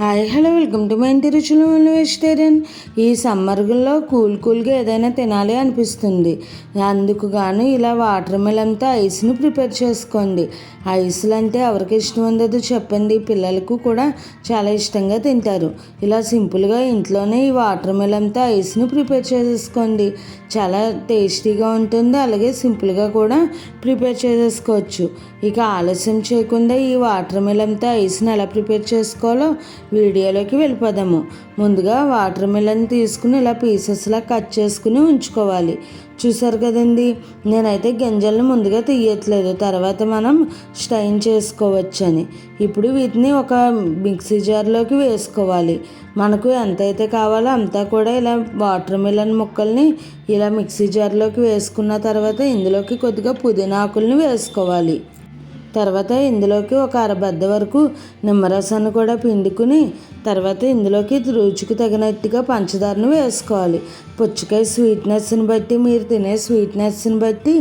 Hi hello welcome to my Inti Ruchulu vegetarian. ఈ సమ్మర్లో cool కూల్గా ఏదైనా తినాలి అనిపిస్తుంది. అందుకు గాను ఇలా వాటర్ మిలన్తో ఐస్ని ప్రిపేర్ చేసుకోండి. ఐస్లు అంటే ఎవరికి ఇష్టం ఉండదు చెప్పండి. పిల్లలకు కూడా చాలా ఇష్టంగా తింటారు. ఇలా సింపుల్గా ఇంట్లోనే ఈ వాటర్ మిలన్తో ఐస్ని ప్రిపేర్ చేసేసుకోండి చాలా టేస్టీగా ఉంటుంది. అలాగే సింపుల్గా కూడా ప్రిపేర్ చేసేసుకోవచ్చు ఇక ఆలస్యం చేయకుండా ఈ వాటర్ మిలన్తో ఐస్ని ఎలా ప్రిపేర్ చేసుకోవాలో వీడియోలోకి వెళ్ళిపోదాము. ముందుగా వాటర్ మిలన్ తీసుకుని ఇలా పీసెస్లా కట్ చేసుకుని ఉంచుకోవాలి. చూసారు కదండి? నేనైతే గింజలను ముందుగా తీయట్లేదు. తర్వాత మనం స్టైన్ చేసుకోవచ్చని. ఇప్పుడు వీటిని ఒక మిక్సీ జార్లోకి వేసుకోవాలి. మనకు ఎంతైతే కావాలో అంతా కూడా ఇలా వాటర్ మిలన్ ముక్కల్ని ఇలా మిక్సీ జార్లోకి వేసుకున్న తర్వాత ఇందులోకి కొద్దిగా పుదీనాకుల్ని వేసుకోవాలి. తర్వాత ఇందులోకి ఒక అరబద్ద వరకు నిమ్మరసాన్ని కూడా పిండుకుని తర్వాత ఇందులోకి రుచికి తగినట్టుగా పంచదారను వేసుకోవాలి. పుచ్చకాయ స్వీట్నెస్ని బట్టి మీరు తినే స్వీట్నెస్ని బట్టి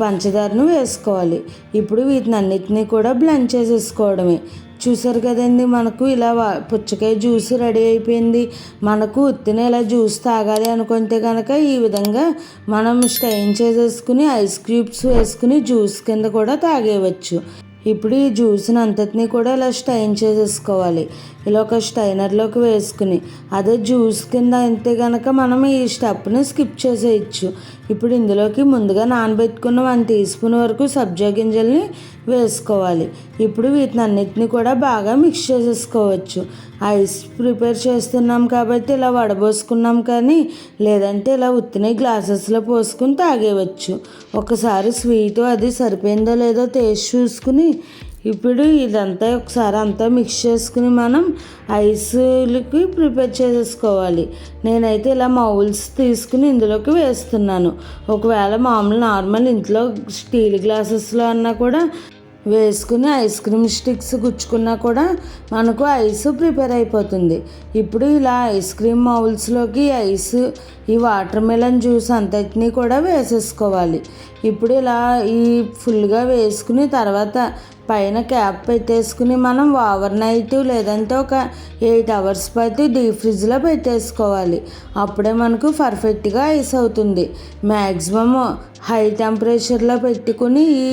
పంచదారను వేసుకోవాలి. ఇప్పుడు వీటిని అన్నిటినీ కూడా బ్లెండ్ చేసేసుకోవడమే. చూసారు కదండి మనకు ఇలా పుచ్చకాయ జ్యూస్ రెడీ అయిపోయింది. మనకు ఉత్తిన ఇలా జ్యూస్ తాగాలి అనుకుంటే కనుక ఈ విధంగా మనం స్టైన్ చేసేసుకుని ఐస్ క్యూబ్స్ వేసుకుని జ్యూస్ కింద కూడా తాగేయవచ్చు. ఇప్పుడు ఈ జ్యూస్ని అంతటినీ కూడా ఇలా స్టైన్ చేసేసుకోవాలి. ఇలా ఒక స్టైనర్లోకి వేసుకుని అదే జ్యూస్ కింద అయితే కనుక మనం ఈ స్టెప్ని స్కిప్ చేసేయచ్చు. ఇప్పుడు ఇందులోకి ముందుగా నానబెట్టుకున్న వన్ టీ స్పూన్ వరకు సబ్జా గింజల్ని వేసుకోవాలి. ఇప్పుడు వీటిని అన్నిటిని కూడా బాగా మిక్స్ చేసేసుకోవచ్చు. ఐస్ ప్రిపేర్ చేస్తున్నాం కాబట్టి ఇలా వడబోసుకున్నాం కానీ లేదంటే ఇలా ఉత్తినే గ్లాసెస్లో పోసుకుని తాగేయవచ్చు. ఒకసారి స్వీట్ అది సరిపోయిందో లేదో టేస్ట్ చూసుకుని ఇప్పుడు ఇదంతా ఒకసారి అంతా మిక్స్ చేసుకుని మనం ఐస్లకి ప్రిపేర్ చేసేసుకోవాలి. నేనైతే ఇలా మౌల్స్ తీసుకుని ఇందులోకి వేస్తున్నాను. ఒకవేళ మామూలు నార్మల్ ఇంట్లో స్టీల్ గ్లాసెస్లో అన్నా కూడా వేసుకుని ఐస్ క్రీమ్ స్టిక్స్ గుచ్చుకున్నా కూడా మనకు ఐస్ ప్రిపేర్ అయిపోతుంది. ఇప్పుడు ఇలా ఐస్ క్రీమ్ మౌల్స్లోకి ఐస్ ఈ వాటర్ మెలన్ జ్యూస్ అంతటినీ కూడా వేసేసుకోవాలి. ఇప్పుడు ఇలా ఈ ఫుల్గా వేసుకుని తర్వాత పైన క్యాప్ పెట్టేసుకుని మనం ఓవర్ నైట్ లేదంటే ఒక ఎయిట్ అవర్స్ పట్టి డీప్ ఫ్రిడ్జ్లో పెట్టేసుకోవాలి. అప్పుడే మనకు పర్ఫెక్ట్గా ఐస్ అవుతుంది. మ్యాక్సిమమ్ హై టెంపరేచర్లో పెట్టుకుని ఈ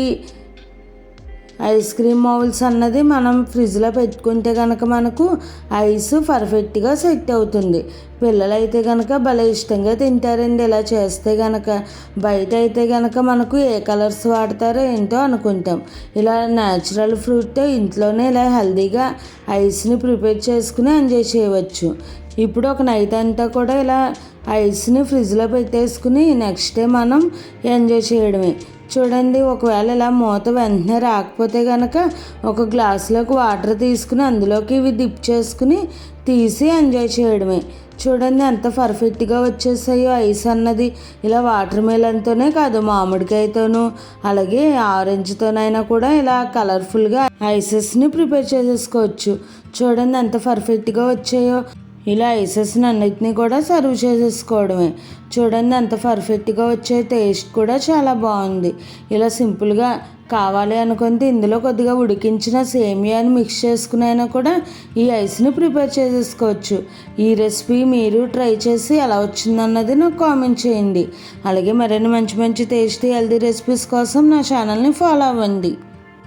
ఐస్ క్రీమ్ మౌల్స్ అన్నది మనం ఫ్రిడ్జ్లో పెట్టుకుంటే కనుక మనకు ఐస్ పర్ఫెక్ట్గా సెట్ అవుతుంది. పిల్లలైతే కనుక భలే ఇష్టంగా తింటారండి. ఇలా చేస్తే కనుక బయట అయితే కనుక మనకు ఏ కలర్స్ వాడతారో ఏంటో అనుకుంటాం. ఇలా న్యాచురల్ ఫ్రూట్ ఇంట్లోనే ఇలా హెల్దీగా ఐస్ని ప్రిపేర్ చేసుకుని ఎంజాయ్ చేయవచ్చు. ఇప్పుడు ఒక నైట్ అంతా కూడా ఇలా ఐస్ని ఫ్రిడ్జ్లో పెట్టేసుకుని నెక్స్ట్ డే మనం ఎంజాయ్ చేయడమే. చూడండి ఒకవేళ ఇలా మూత వెంటనే రాకపోతే కనుక ఒక గ్లాసులోకి వాటర్ తీసుకుని అందులోకి ఇవి డిప్ చేసుకుని తీసి ఎంజాయ్ చేయడమే. చూడండి ఎంత పర్ఫెక్ట్గా వచ్చేసాయో ఐస్ అన్నది. ఇలా వాటర్ మిలన్తోనే కాదు మామిడికాయతోనూ అలాగే ఆరెంజ్తోనైనా కూడా ఇలా కలర్ఫుల్గా ఐసెస్ని ప్రిపేర్ చేసేసుకోవచ్చు. చూడండి ఎంత పర్ఫెక్ట్గా వచ్చాయో. ఇలా ఐసెస్ని అన్నిటినీ కూడా సర్వ్ చేసేసుకోవడమే. చూడండి అంత పర్ఫెక్ట్గా వచ్చే టేస్ట్ కూడా చాలా బాగుంది. ఇలా సింపుల్గా కావాలి అనుకుంటే ఇందులో కొద్దిగా ఉడికించిన సేమియాని మిక్స్ చేసుకునైనా కూడా ఈ ఐస్ని ప్రిపేర్ చేసేసుకోవచ్చు. ఈ రెసిపీ మీరు ట్రై చేసి ఎలా వచ్చిందన్నది నాకు కామెంట్ చేయండి. అలాగే మరిన్ని మంచి మంచి టేస్టీ హెల్దీ రెసిపీస్ కోసం నా ఛానల్ని ఫాలో అవ్వండి.